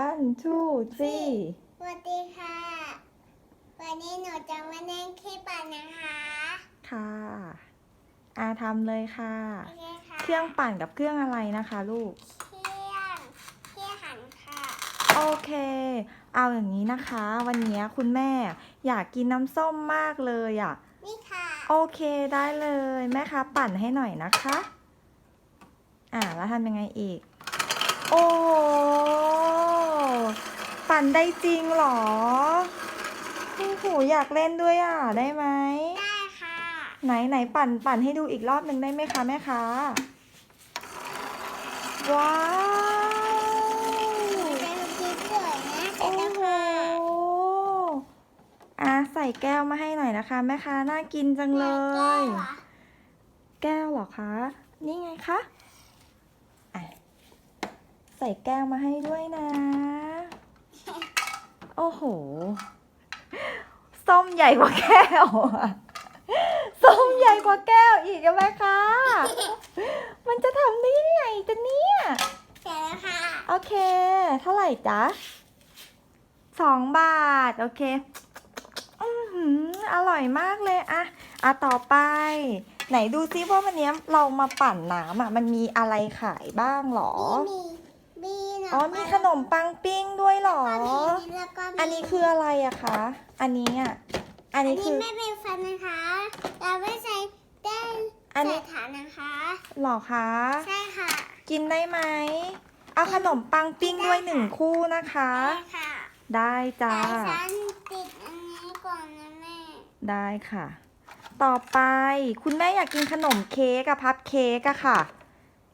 one two three สวัสดีค่ะ วันนี้หนูจะมาเล่นคีย์บอร์ดนะคะค่ะอาทำเลยค่ะ โอเคค่ะเครื่องปั่นกับเครื่องอะไรนะคะลูก เครื่องเครื่องหันค่ะ โอเค เอาอย่างนี้นะคะ วันนี้คุณแม่อยากกินน้ำส้มมากเลยอะ นี่ค่ะโอเคได้เลยแม่คะปั่นให้หน่อยนะคะ อ่าแล้วทำยังไงอีก โอ้โห ปั่นได้จริงเหรอโอ้โหอยากเล่นด้วยอะ ได้ไหม ได้ค่ะ ไหนไหนปั่นปั่นให้ดูอีกรอบหนึ่งได้ไหมคะแม่คะว้าวเป็นคีย์บอร์ดนะเสร็โอ้จแล้วโหค่ะอะใส่แก้วมาให้หน่อยนะคะแม่ค้าน่ากินจังเลย แก้วเหรอคะ นี่ไงคะอะใส่แก้วมาให้ด้วยนะโอ้โห ส้มใหญ่กว่าแก้วอะส้มใหญ่กว่าแก้วอีกอะแม่คะมันจะทำได้ยังไงจะเนี่ย เสร็จแล้วค่ะโอเค เท่าไหร่จ๊ะสองบาท โอเค อือหืออร่อยมากเลยอะอะต่อไป ไหนดูซิว่าวันนี้เรามาปั่นน้ำอะมันมีอะไรขายบ้างหรอมีมีห อ๋อมีขนมปังปิ้งด้วยหรอ แล้วก็มีอันนี้คืออะไรอะคะ อันนี้อะอันอันนี้นี้คือ ไม่เป็นฟันนะคะ เราไม่ใส่แป้งอันนี้ ใส่ฐานนะคะ หรอคะ ใช่ค่ะกินได้ไหม เอาขนมปังปิ้งด้วยหนึ่งคู่นะคะ ใช่ค่ะได้จ้าแต่ฉันติดอันนี้ก่อนนะแม่ ได้ค่ะ ต่อไปคุณแม่อยากกินขนมเค้กอะพับเค้กอะค่ะ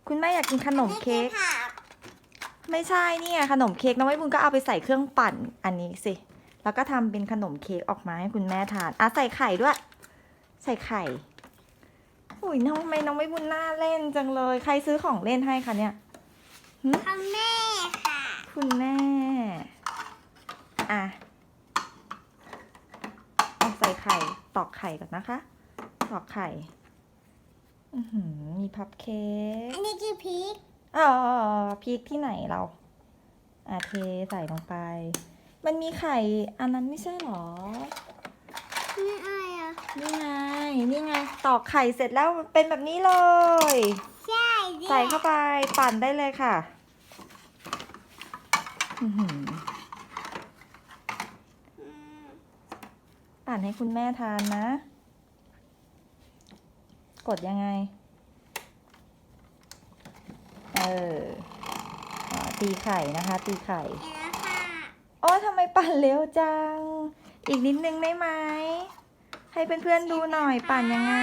คุณแม่อยากกินขนมเค้กอันนี้อผัก ไม่ใช่เนี่ยขนมเค้กน้องไว้บุญก็เอาไปใส่เครื่องปั่นอันนี้สิ แล้วก็ทำเป็นขนมเค้กออกมาให้คุณแม่ทานอะใส่ไข่ด้วย ใส่ไข่อุ้ยน้องทำไมน้องไว้บุญน่าเล่นจังเลย ใครซื้อของเล่นให้คะเนี่ยพ่อแม่ค่ะ คุณแม่ อะเอาใส่ไข่ตอกไข่ก่อนนะคะ ตอกไข่ อือหือมีพับเค้ก อันนี้คือพริกเออพริกที่ไหนเราอะเทใส่ลงไป มันมีไข่อันนั้นไม่ใช่หรอ นี่อะไรอะนี่ไง นี่ไง ตอกไข่เสร็จแล้วเป็นแบบนี้เลย ใช่ดิใส่เข้าไปปั่นได้เลยค่ะอือหืออืมปั่นให้คุณแม่ทานนะ กดยังไงเอออ๋อตีไข่นะคะ ตีไข่เสร็จแล้วค่ะโอ้ทำไมปั่นเร็วจัง อีกนิดนึงได้ไหม ให้เพื่อนๆดูหน่อยปั่นยังไง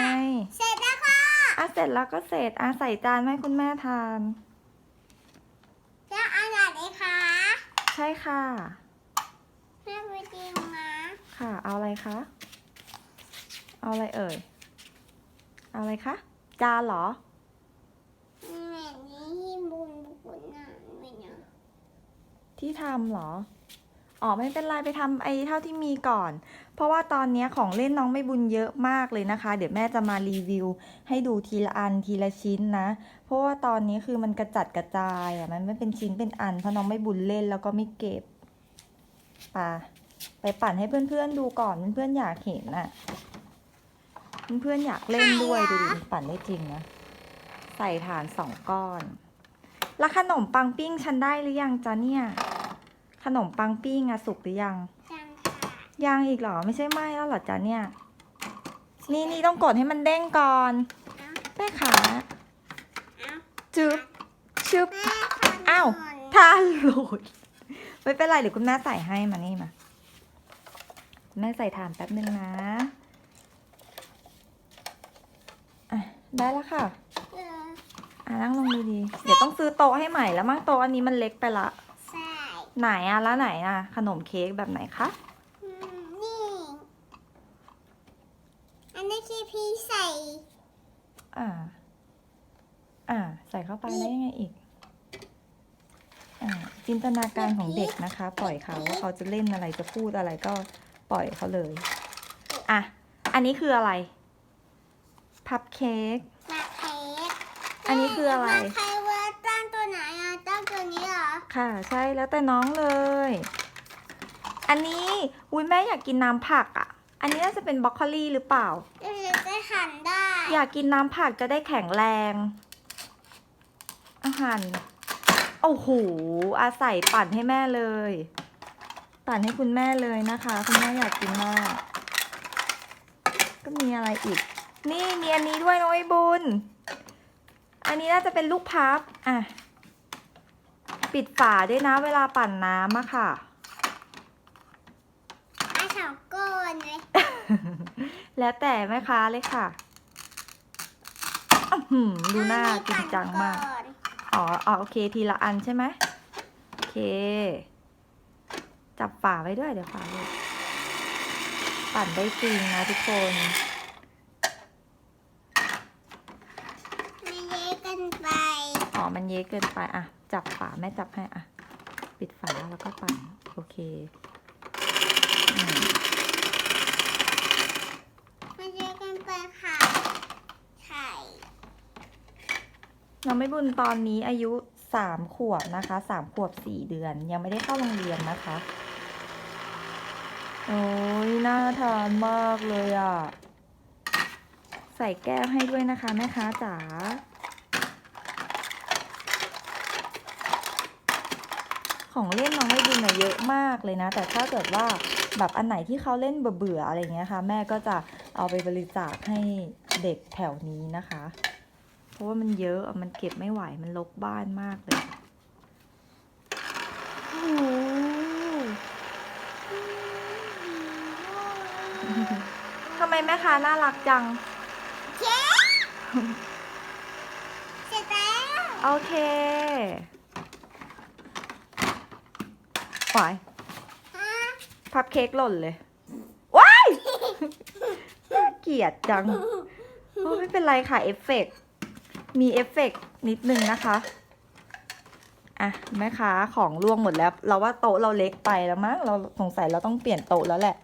เสร็จแล้วค่ะอะเสร็จแล้วก็เสร็จอะใส่จานมาให้คุณแม่ทานจะเอาไหนดีคะ ใช่ค่ะแม่ไปจริงนะค่ะ เอาอะไรคะ เอาอะไรเอ่ย เอาอะไรคะ จานเหรอ นี่แม่นี่ที่บุญบุญน่ะไม่เนาะ ที่ทำเหรอ อ๋อไม่เป็นไรไปทำไอ้เท่าที่มีก่อน เพราะว่าตอนเนี้ยของเล่นน้องไม่บุญเยอะมากเลยนะคะ เดี๋ยวแม่จะมารีวิว ให้ดูทีละอันทีละชิ้นนะ เพราะว่าตอนนี้คือมันกระจัดกระจายอะมันไม่เป็นชิ้นเป็นอันเพราะน้องไม่บุญเล่นแล้วก็ไม่เก็บไป่ะไปปั่นให้เพื่อนๆดูก่อนเพื่อนๆอยากเห็นน่ะเพื่อนๆอยากเล่นด้วยดูดิปั่นได้จริงนะใส่ฐานสองก้อน แล้วขนมปังปิ้งฉันได้หรือยังจ๊ะเนี่ย ขนมปังปิ้งอะสุกหรือยังจังค่ะยังอีกเหรอไม่ใช่ไหมแล้วเหรอจ๊ะเนี่ย นี่นี่ต้องกดให้มันเด้งก่อนเอาแม่ขาเอาจึ๊บชึบแม่ขออ้าวหน่ยทานหลุดไม่เป็นไรเดี๋ยวคุณแม่ใส่ให้มานี่มาแม่ใส่ถ่านแป๊บนึงนะอะได้แล้วค่ะเอออะนั่งลงดีๆเดี๋ยวต้องซื้อโต๊ะให้ใหม่แล้วมั้งโต๊ะอันนี้มันเล็กไปละใส่ ไหนอะแล้วไหนอะขนมเค้กแบบไหนคะอืมนี่ อันนี้คือพี่ใส่อ่า อ่า ใส่เข้าไปได้ยังไงอีก อ่า จินตนาการของเด็กนะคะ ปล่อยเขาว่าเขาจะเล่นอะไรจะพูดอะไรก็ปล่อยเขาเลย อะ อันนี้คืออะไร พับเค้ก มาเค้กอันนี้คืออะไร มาใค ค่ะใช่แล้วแต่น้องเลย อันนี้อุ้ยแม่อยากกินน้ำผักอะ่ะ อันนี้น่าจะเป็นบรอกโคลีหรือเปล่าจะจะหันได้ อยากกินน้ำผักจะได้แข็งแรง อาหารโอ้โห อาศัยปั่นให้แม่เลย ปั่นให้คุณแม่เลยนะคะ คุณแม่อยากกินมาก ก็มีอะไรอีก นี่มีอันนี้ด้วยน้องไอ้บุญ อันนี้น่าจะเป็นลูกพับ อะ ปิดฝาด้วยนะเวลาปั่นน้ำอะค่ะไอ้สองก้อนเลยแล้วแต่แม่ค้าเลยค่ะอื้อหือดูหน้าจริงจังมาก อ๋ออ๋อโอเคทีละอันใช่ไหมโอเค จับฝาไว้ด้วยเดี๋ยวฝาเลยปั่นได้จริงนะทุกคน ไม่เยอะกันไป อ๋อ มัน เยอะเกินไปอะ จับฝาแม่จับให้อะ ปิดฝาแล้วก็ปั่นโอเคอืมไม่เยอะกันไปค่ะไข่น้องไม่บุญตอนนี้อายุสามขวบนะคะสามขวบสี่เดือน ยังไม่ได้เข้าโรงเรียนนะคะ โอ้ยน่าทานมากเลยอะ ใส่แก้วให้ด้วยนะคะแม่ค้าจ๋า ของเล่นน้องไม่บุญอะเยอะมากเลยนะ แต่ถ้าเกิดว่าแบบอันไหนที่เขาเล่นเบื่อๆอะไรเงี้ยค่ะ แม่ก็จะเอาไปบริจาคให้เด็กแถวนี้นะคะ เพราะว่ามันเยอะอะมันเก็บไม่ไหวมันลกบ้านมากเลยโอ้โหทำไมแม่ค้าน่ารักจังเค้กเสร็จแล้วโอเคห วายฮะพับเค้กหล่นเลย ว้ายเกลียดจังโอ้ไม่เป็นไรค่ะ เอฟเฟกต์มีเอฟเฟกต์นิดนึงนะคะ อะแม่ค้าของล่วงหมดแล้ว เราว่าโต๊ะเราเล็กไปแล้วมั้ง เราสงสัยเราต้องเปลี่ยนโต๊ะแล้วแหละ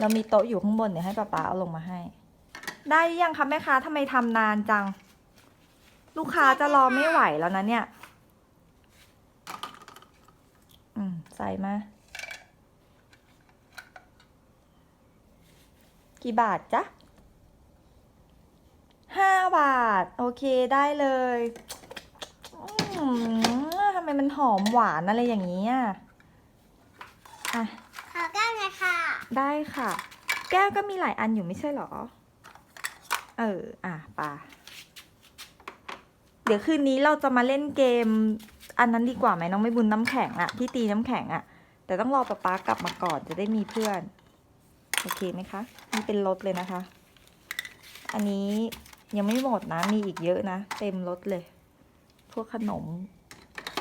เรามีโต๊ะอยู่ข้างบนเดี๋ยวให้ป๊าป๊าเอาลงมาให้ ได้หรือยังคะแม่ค้าทำไมทำนานจัง ลูกค้าจะรอไม่ไหวแล้วนะเนี่ย อืม ใส่มา กี่บาทจ๊ะห้าบาท โอเคได้เลยอืมทำไมมันหอมหวานอะไรอย่างนี้อะอะขอแก้วหน่อยค่ะ ได้ค่ะ แก้วก็มีหลายอันอยู่ไม่ใช่เหรอ เออ อะป่าเดี๋ยวคืนนี้เราจะมาเล่นเกม อันนั้นดีกว่าไหมน้องไม่บุญน้ำแข็งอะที่ตีน้ำแข็งอะแต่ต้องรอป๊าป๊ากลับมาก่อนจะได้มีเพื่อน โอเคไหมคะนี่เป็นรถเลยนะคะ อันนี้ยังไม่หมดนะมีอีกเยอะนะ เต็มรถเลย พวกขนม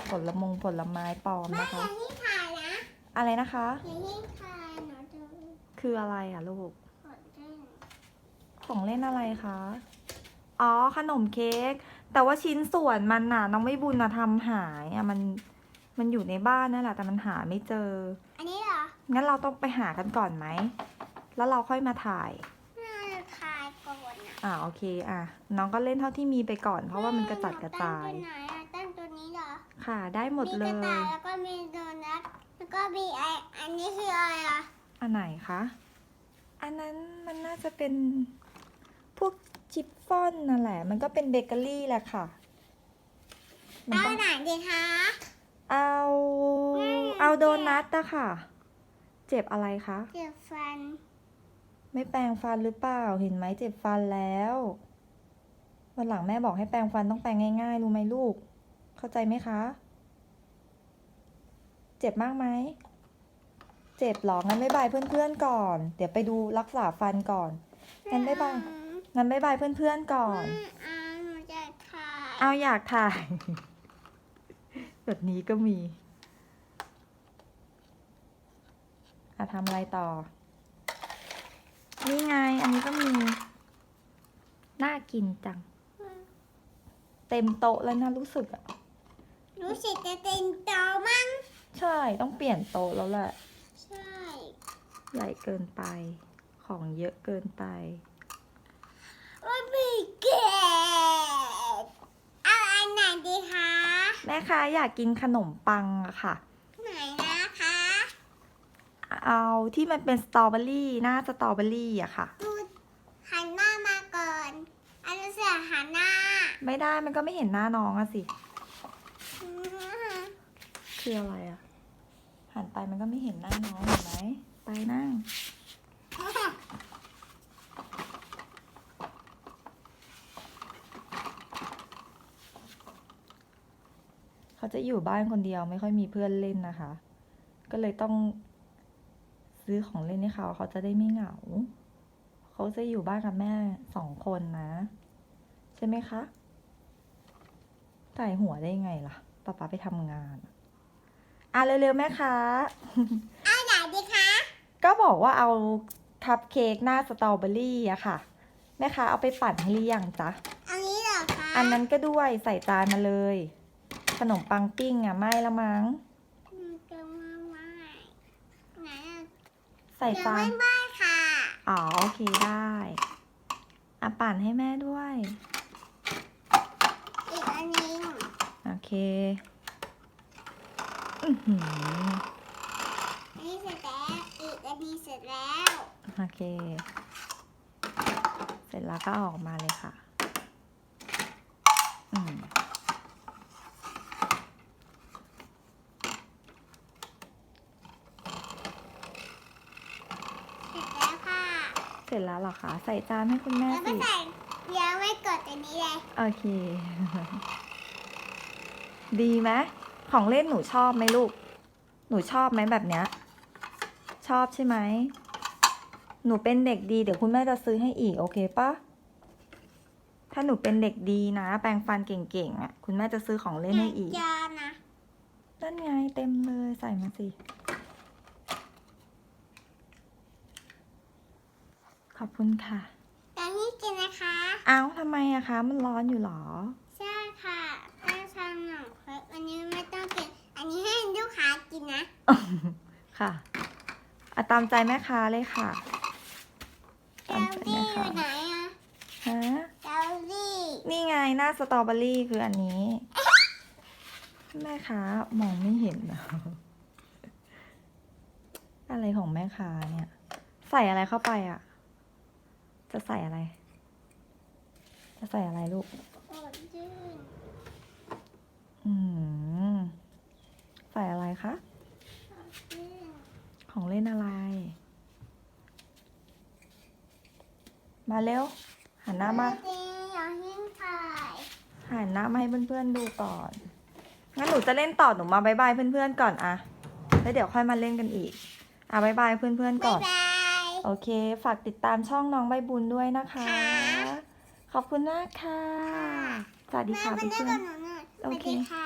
ผลมงผลไม้ปลอมไม่นะอคะย่างที่ถ่ายนะอะไรนะคะ อย่างที่ถ่ายหนูจะคืออะไรอะลูก กดเล่นของเล่นอะไรคะ อ๋อ ขนมเค้ก แต่ว่าชิ้นส่วนมันน่ะน้องไม่บุญนะทำหายอะมันมันอยู่ในบ้านนั่นแหละแต่มันหาไม่เจอ อันนี้เหรอ งั้นเราต้องไปหากันก่อนไหม แล้วเราค่อยมาถ่ายน่าจะถ่ายก่อนนะอ่าโอเคอะน้องก็เล่นเท่าที่มีไปก่อน เพราะว่ามันกระจัดกระจาย ตั้งตัวไหนอะตั้งตัวนี้เหรอ ค่ะ ได้หมดเลมีกระย ต่ายแล้วก็มีโดนัทแล้วก็มีไออันนี้คืออะไรอะอันไหนคะ อันนั้นมันน่าจะเป็นพวก ชิปฟอนนั่นแหละ มันก็เป็นเบเกอรี่แหละค่ะมันเอาต้องไหนดีคะเอาอืมเอาโดนัทอะค่ะ เจ็บอะไรคะ เจ็บฟันไม่แปรงฟันหรือเปล่า เห็นไหมเจ็บฟันแล้ว วันหลังแม่บอกให้แปรงฟันต้องแปรงง่ายๆ รู้ไหมลูก เข้าใจไหมคะ เจ็บมากไหม เจ็บหรองั้นบ๊ายบายเพื่อนๆก่อน เดี๋ยวไปดูรักษาฟันก่อน งั้นบ๊ายบาย งั้นบ๊ายบายเพื่อนๆก่อนไม่เอาหนูจะถ่ายเอาอยากถ่าย แบบนี้ก็มีอะทำอะไรต่อ นี่ไง อันนี้ก็มี น่ากินจัง เต็มโต๊ะแล้วนะรู้สึกอะรู้สึกจะเต็มโตมั้งใช่ ต้องเปลี่ยนโต๊ะแล้วแหละ ใช่ ใหญ่เกินไป ของเยอะเกินไป ว่า มีเกตเอาอันไหนดีคะแม่คะอยากกินขนมปังอะค่ะ ไหนนะคะ เอาที่มันเป็นสตรอเบอรี่หน้าสตรอเบอรี่อะค่ะ ดูหันหน้ามาก่อนอนุเสือหันหน้าไม่ได้มันก็ไม่เห็นหน้าน้องอะสิอืมคืออะไรอะหันไปมันก็ไม่เห็นหน้าน้องเห็นไหมไปนั่ง เขาจะอยู่บ้านคนเดียวไม่ค่อยมีเพื่อนเล่นนะคะ ก็เลยต้องซื้อของเล่นให้เขาเขาจะได้ไม่เหงา เขาจะอยู่บ้านกับแม่สองคนนะ ใช่ไหมคะใส่หัวได้ไงล่ะป๊าป๊าไปทำงานอะเร็วๆแม่คะเอาไหนดีคะก็บอกว่าเอาคัพเค้กหน้าสตรอเบอรี่อะค่ะ แม่คะเอาไปปั่นให้หรือยังจ๊ะ อันนี้เหรอคะ อันนั้นก็ด้วยใส่จานมาเลย ขนมปังปิ้งอะไม่ละมั้งอืมจะมาไหว้ไหนอะใส่เดี๋ยวจาไหว้นไหว้ค่ะ อ๋อ โอเคได้อะปั่นให้แม่ด้วย อีกอันหนึงโอเค อือหืออันนี้เสร็จแล้ว อีกอันนี้เสร็จแล้ว โอเค เสร็จแล้วก็เอาออกมาเลยค่ะ อืม เสร็จแล้วค่ะ เส ร็จแล้วเหรอคะ ใส่จานให้คุณแม่แล้วก็สิใส่ยังไม่กดอันนี้เลย โอเค ดีไหมของเล่นหนูชอบไหมลูก หนูชอบไหมแบบเนี้ย ชอบใช่ไหม หนูเป็นเด็กดี เดี๋ยวคุณแม่จะซื้อให้อีก โอเคปะถ้าหนูเป็นเด็กดีนะ แปรงฟันเก่งๆอะ คุณแม่จะซื้อของเล่นให้อีกจานนะนั่นไงเต็มเลยใส่มาสิ อบคุณค่ะแต่นี่กินนะคะเอ้าทำไมอะคะ มันร้อนอยู่เหรอ ใช่ค่ะถ้าทำหนังเค้กอันนี้ไม่ต้องกิน อันนี้ให้ลูกค้ากินนะ ค่ะอะตามใจแม่ค้าเลยค่ะเจลลี่อยู่ไหนอะฮะเจลลี่นี่ไงหน้าสตรอเบอรี่คืออันนี้ แม่ค้ามองไม่เห็นนะอะไรของแม่ค้าเนี่ย ใส่อะไรเข้าไปอะ จะใส่อะไร จะใส่อะไรลูกอดยื่นอืมใส่อะไรคะโอดยื่นของเล่นอะไร มาเร็ว หันหน้ามาจริงอย่าหิ้งถ่ายหันหน้ามาให้เพื่อนๆดูก่อน งั้นหนูจะเล่นต่อหนูมาบายบายเพื่อนๆก่อนอะแล้วเดี๋ยวค่อยมาเล่นกันอีก อะบายบายเพื่อนๆก่อน โอเค ฝากติดตามช่องน้องใบบุญด้วยนะคะค่ะขอบคุณมากค่ะ สวัสดีแม่ค่ะมาเล่นเพื่อกับนหนูหน่อยสโอวัสเคดีค่ะๆจ้าแม่